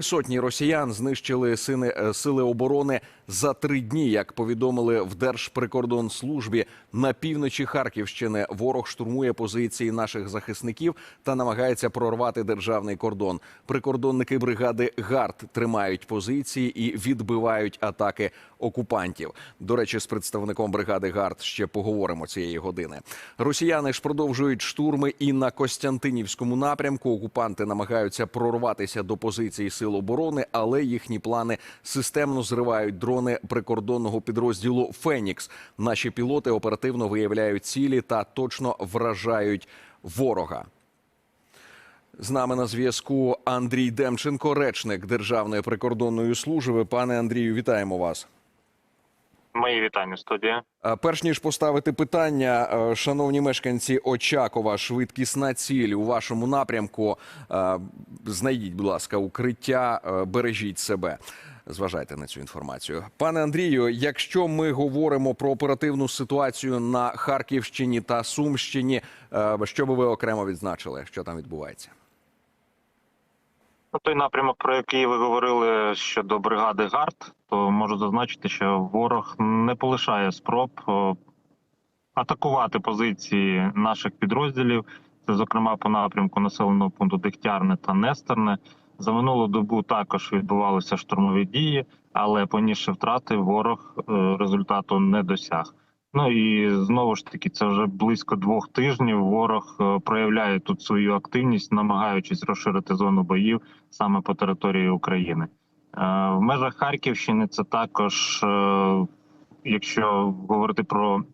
Сотні росіян знищили сини, е, сили оборони за три дні. Як повідомили в Держприкордонслужбі на півночі Харківщини, ворог штурмує позиції наших захисників та намагається прорвати державний кордон. Прикордонники бригади ГАРД тримають позиції і відбивають атаки окупантів. До речі, з представником бригади ГАРД ще поговоримо цієї години. Росіяни ж продовжують штурми і на Костянтинівському напрямку. Окупанти намагаються прорватися до позицій сил оборони, але їхні плани системно зривають дрони прикордонного підрозділу Фенікс. Наші пілоти оперативно виявляють цілі та точно вражають ворога. З нами на зв'язку Андрій Демченко, речник Державної прикордонної служби. Пане Андрію, вітаємо вас. Мої вітання, студія. Е, Перш ніж поставити питання, е, шановні мешканці Очакова, швидкісна ціль у вашому напрямку. е, Знайдіть, будь ласка, укриття, бережіть себе. Зважайте на цю інформацію, пане Андрію. Якщо ми говоримо про оперативну ситуацію на Харківщині та Сумщині, що би ви окремо відзначили, що там відбувається? Ну, той напрямок, про який ви говорили щодо бригади ГАРД, то можу зазначити, що ворог не полишає спроб атакувати позиції наших підрозділів. Це, зокрема, по напрямку населеного пункту Дегтярне та Нестерне. За минулу добу також відбувалися штурмові дії, але понісши втрати, ворог е, результату не досяг. Ну і знову ж таки, це вже близько двох тижнів. Ворог е, проявляє тут свою активність, намагаючись розширити зону боїв саме по території України. Е, В межах Харківщини це також, е, якщо говорити про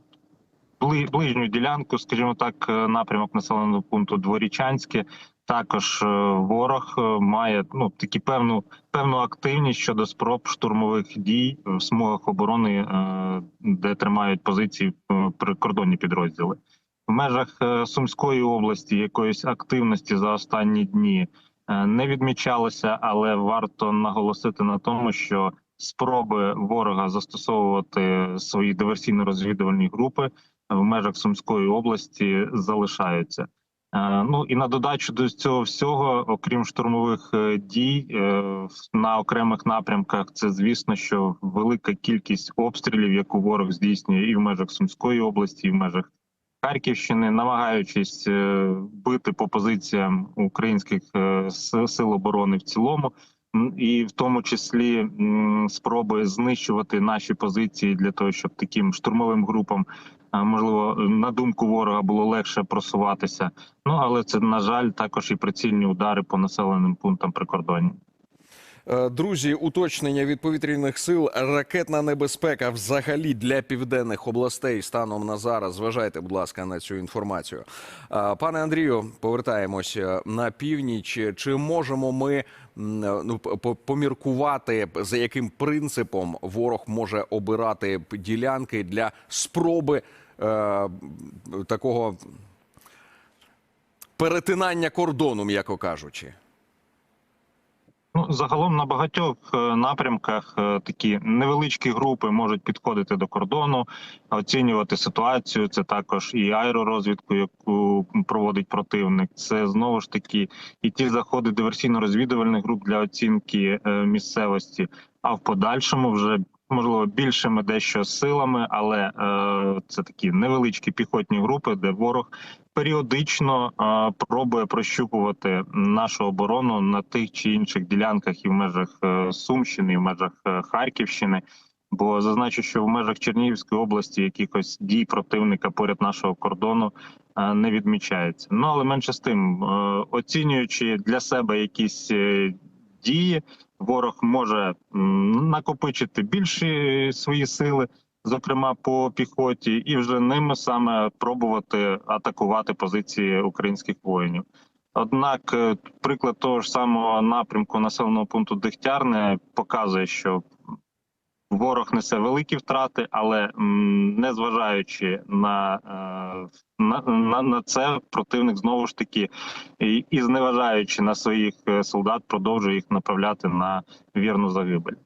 ближню ділянку, скажімо так, напрямок населеного пункту Дворічанське. Також е, ворог е, має ну такі певну певну активність щодо спроб штурмових дій в смугах оборони, е, де тримають позиції прикордонні підрозділи. В межах Сумської області якоїсь активності за останні дні не відмічалося, але варто наголосити на тому, що спроби ворога застосовувати свої диверсійно-розвідувальні групи в межах Сумської області залишаються. Е, Ну і на додачу до цього всього, окрім штурмових е, дій е, на окремих напрямках, це звісно, що велика кількість обстрілів, яку ворог здійснює і в межах Сумської області, і в межах Харківщини, намагаючись бити по позиціям українських сил оборони в цілому, і в тому числі спроби знищувати наші позиції для того, щоб таким штурмовим групам можливо на думку ворога було легше просуватися. Ну але це на жаль також і прицільні удари по населеним пунктам прикордонні. Е, Друзі, уточнення від повітряних сил, ракетна небезпека взагалі для південних областей станом на зараз. Зважайте, будь ласка, на цю інформацію. Е, Пане Андрію, повертаємося на північ. Чи можемо ми ну, поміркувати, за яким принципом ворог може обирати ділянки для спроби е, такого перетинання кордону, м'яко кажучи? Ну загалом на багатьох е, напрямках е, такі невеличкі групи можуть підходити до кордону, оцінювати ситуацію. Це також і аеророзвідку, яку проводить противник. Це знову ж таки і ті заходи диверсійно-розвідувальних груп для оцінки е, місцевості. А в подальшому вже можливо більшими дещо силами, але е, це такі невеличкі піхотні групи, де ворог періодично пробує прощупувати нашу оборону на тих чи інших ділянках і в межах е, Сумщини, і в межах е, Харківщини. Бо зазначу, що в межах Чернігівської області якихось дій противника поряд нашого кордону е, не відмічається. Ну але менше з тим, оцінюючи для себе якісь дії, ворог може накопичити більші свої сили, зокрема по піхоті, і вже ними саме пробувати атакувати позиції українських воїнів. Однак, е, приклад того ж самого напрямку населеного пункту Дегтярне показує, що ворог несе великі втрати, але незважаючи на, е, на, на, на це, противник знову ж таки і, і зневажаючи на своїх е, солдат, продовжує їх направляти на вірну загибель.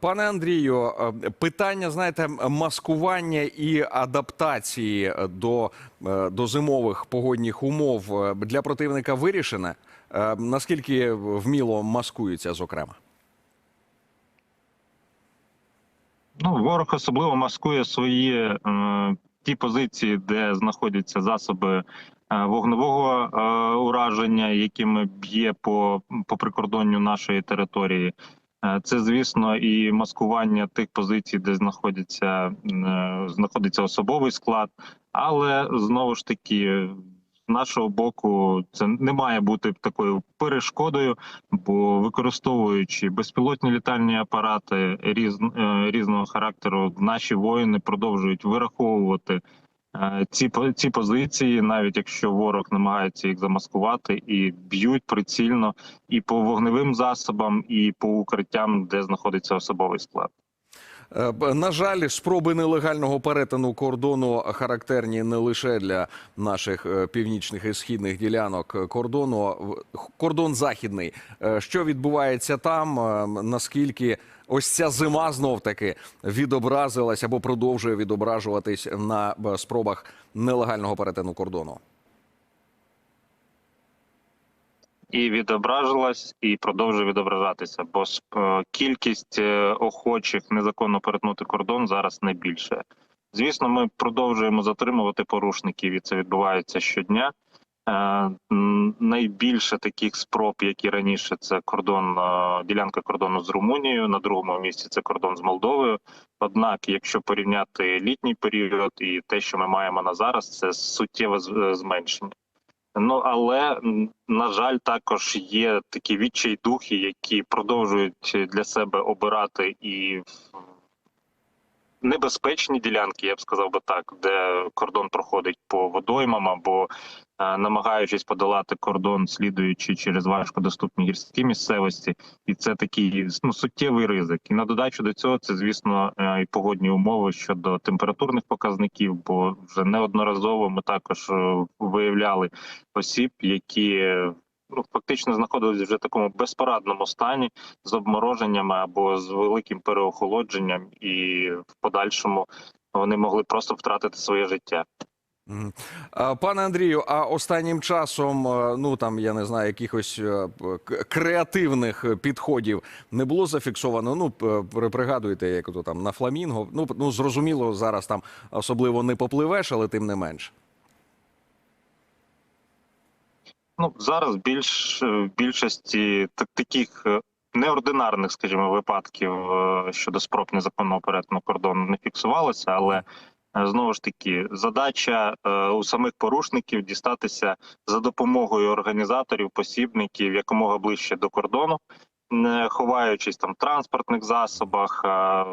Пане Андрію, е, питання знаєте, маскування і адаптації до, е, до зимових погодних умов е, для противника вирішене. Наскільки вміло маскуються, зокрема? Ну, ворог особливо маскує свої е, ті позиції, де знаходяться засоби вогневого е, ураження, якими б'є по, по прикордонню нашої території. Е, Це, звісно, і маскування тих позицій, де знаходиться, е, знаходиться особовий склад, але знову ж таки. З нашого боку, це не має бути такою перешкодою, бо використовуючи безпілотні літальні апарати різ, е, різного характеру, наші воїни продовжують вираховувати ці по- ці позиції, навіть якщо ворог намагається їх замаскувати, і б'ють прицільно і по вогневим засобам, і по укриттям, де знаходиться особовий склад. Е, На жаль, спроби нелегального перетину кордону характерні не лише для наших е, північних і східних ділянок кордону. Кордон західний. Е, Що відбувається там? Наскільки ось ця зима знов таки відобразилась або продовжує відображуватись на спробах нелегального перетину кордону? І відображилась, і продовжує відображатися, бо е, кількість е, охочих незаконно перетнути кордон зараз не більше. Звісно, ми продовжуємо затримувати порушників, і це відбувається щодня. Е, Найбільше таких спроб, як і раніше, це кордон, ділянка кордону з Румунією. На другому місці це кордон з Молдовою. Однак, якщо порівняти літній період і те, що ми маємо на зараз, це суттєве зменшення. Ну але на жаль, також є такі відчайдухи, які продовжують для себе обирати і небезпечні ділянки, я б сказав би так, де кордон проходить по водоймам або е, намагаючись подолати кордон, слідуючи через важкодоступні гірські місцевості, і це такий ну, суттєвий ризик. І на додачу до цього це, звісно, е, і погодні умови щодо температурних показників, бо вже неодноразово ми також е, виявляли осіб, які ну фактично знаходились вже в такому безпорадному стані з обмороженнями або з великим переохолодженням, і в подальшому вони могли просто втратити своє життя. Пане Андрію, а останнім часом, е, ну там я не знаю, якихось е, креативних підходів не було зафіксовано. Ну п- при- пригадуєте, як то там на фламінго. Ну ну зрозуміло, зараз там особливо не попливеш, але тим не менш. Ну зараз більш в більшості так- таких е, неординарних, скажімо, випадків е, щодо спроб незаконного перетину кордону не фіксувалося, але е, знову ж таки задача е, у самих порушників дістатися за допомогою організаторів, посібників якомога ближче до кордону, не ховаючись там в транспортних засобах. е,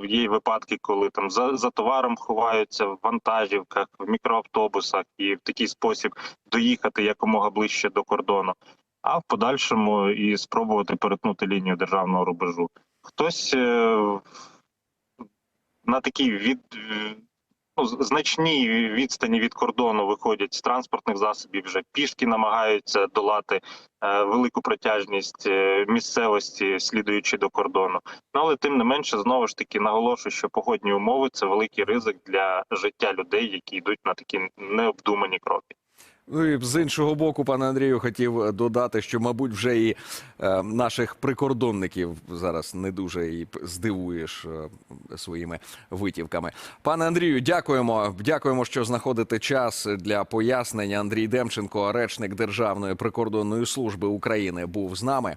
Є випадки, коли там за, за товаром ховаються в вантажівках, в мікроавтобусах, і в такий спосіб доїхати якомога ближче до кордону, а в подальшому і спробувати перетнути лінію державного рубежу. Хтось е, на такій від ну, значні відстані від кордону виходять з транспортних засобів, вже пішки намагаються долати е, велику протяжність е, місцевості, слідуючи до кордону. Ну але тим не менше, знову ж таки наголошую, що погодні умови це великий ризик для життя людей, які йдуть на такі необдумані кроки. Ну і з іншого боку, пане Андрію, хотів додати, що, мабуть, вже і е, наших прикордонників зараз не дуже і здивуєш е, своїми витівками. Пане Андрію, дякуємо. Дякуємо, що знаходите час для пояснення. Андрій Демченко, речник Державної прикордонної служби України, був з нами.